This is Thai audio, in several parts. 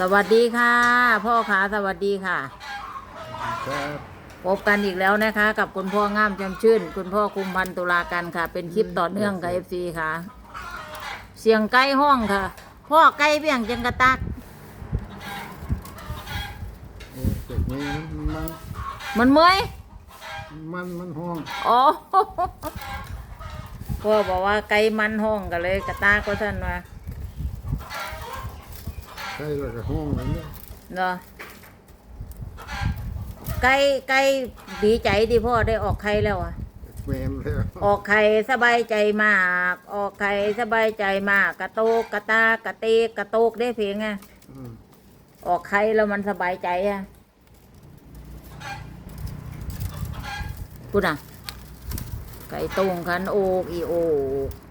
สวัสดีค่ะ พ่อขาสวัสดีค่ะครับพบกันอีกแล้วนะคะ กับคุณพ่องามจำชื่น คุณพ่อคุมพันธ์ตุลากันค่ะ เป็นคลิปต่อเนื่องกับเอฟซีค่ะ เสียงไก่ห้องค่ะ พ่อไก่เบี่ยงจังกระตักโอ้เจ็บนี้มันมันเมื่อยมันมันห้องอ๋อพ่อบอกว่าไก่มันห้องกันเลยกระตากก็ท่านว่า ใช่แล้วก็ห้องนั่นเนี่ยเนาะไก่ไก่ดีใจที่พ่อได้ออกไข่แล้วอะ แมนแล้วออกไข่สบายใจมาก ออกไข่สบายใจมาก กระโตกกระตากกระเตกกระโตกได้เพียงไงอืมออกไข่แล้วมันสบายใจอะพูดอะ ไก่ต้งคันโอกอีโอก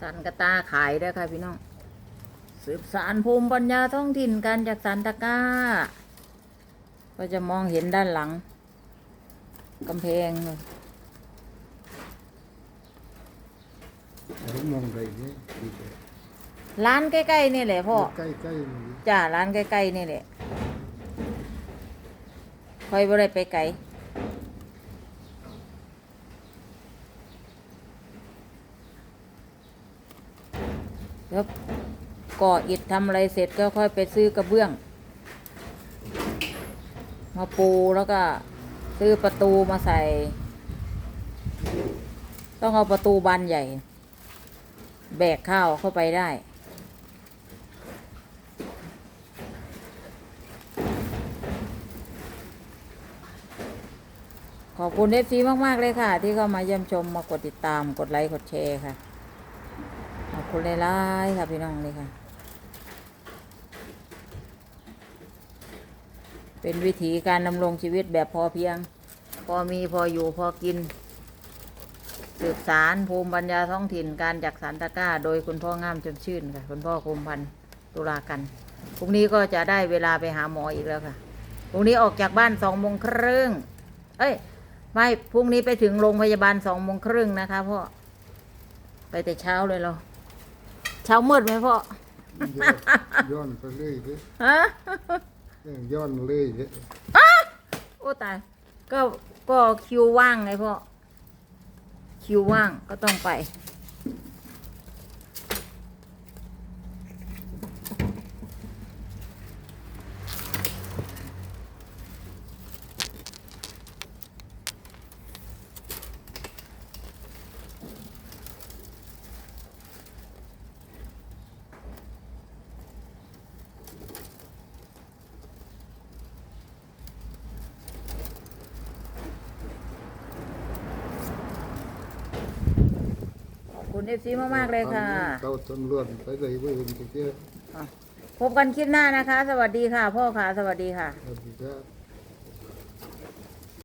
สันกระตาขายด้วยค่ะพี่น้อง สืบสารภูมิปัญญาท้องถิ่นกันจากสันตะกร้า ก็จะมองเห็นด้านหลังกำแพงเลยแล้วมองไปนี่ดีใจร้านใกล้ๆนี่แหละพ่อใกล้ใกล้ๆนี่จ้าร้านใกล้ๆนี่แหละคอยบ่ได้ไปไกล แล้วก่ออิฐทำอะไรเสร็จก็ค่อยไปซื้อกระเบื้อง มาปูแล้วก็ซื้อประตูมาใส่ ต้องเอาประตูบานใหญ่ แบกข้าวเข้าไปได้ขอบคุณเอฟซีมาก ๆ เลยค่ะ ที่เข้ามาเยี่ยมชมมากดติดตามกดไลค์ กดแชร์ค่ะ คุณหลายๆค่ะพี่น้องเลยค่ะ เป็นวิธีการดำรงชีวิตแบบพอเพียง พอมีพออยู่พอกิน สืบสารภูมิปัญญาท้องถิ่นการจักสารตะก้า โดยคุณพ่องามจำชื่นค่ะคุณพ่อคมพันธ์ตุลากันพรุ่งนี้ก็จะได้เวลาไปหาหมออีกแล้วค่ะพรุ่งนี้ออกจากบ้านสองโมงครึ่งเอ้ยไม่พรุ่งนี้ไปถึงโรงพยาบาลสองโมงครึ่งนะคะพ่อไปแต่เช้าเลยเรา เช้ามืดไหมพ่อ ย้อนย้อนไปเรื่อยเลยฮะย้อนเรื่อยเลยโอ้ตาย ก็ก็คิวว่างไงพ่อ คิวว่างก็ต้องไป ณเอฟซีมากๆเลยค่ะเตาตำรวจไปเลยเว้ยเห็นเจ้าพบกันคลิปหน้านะคะ สวัสดีค่ะ พ่อค่ะ สวัสดีค่ะ สวัสดีครับ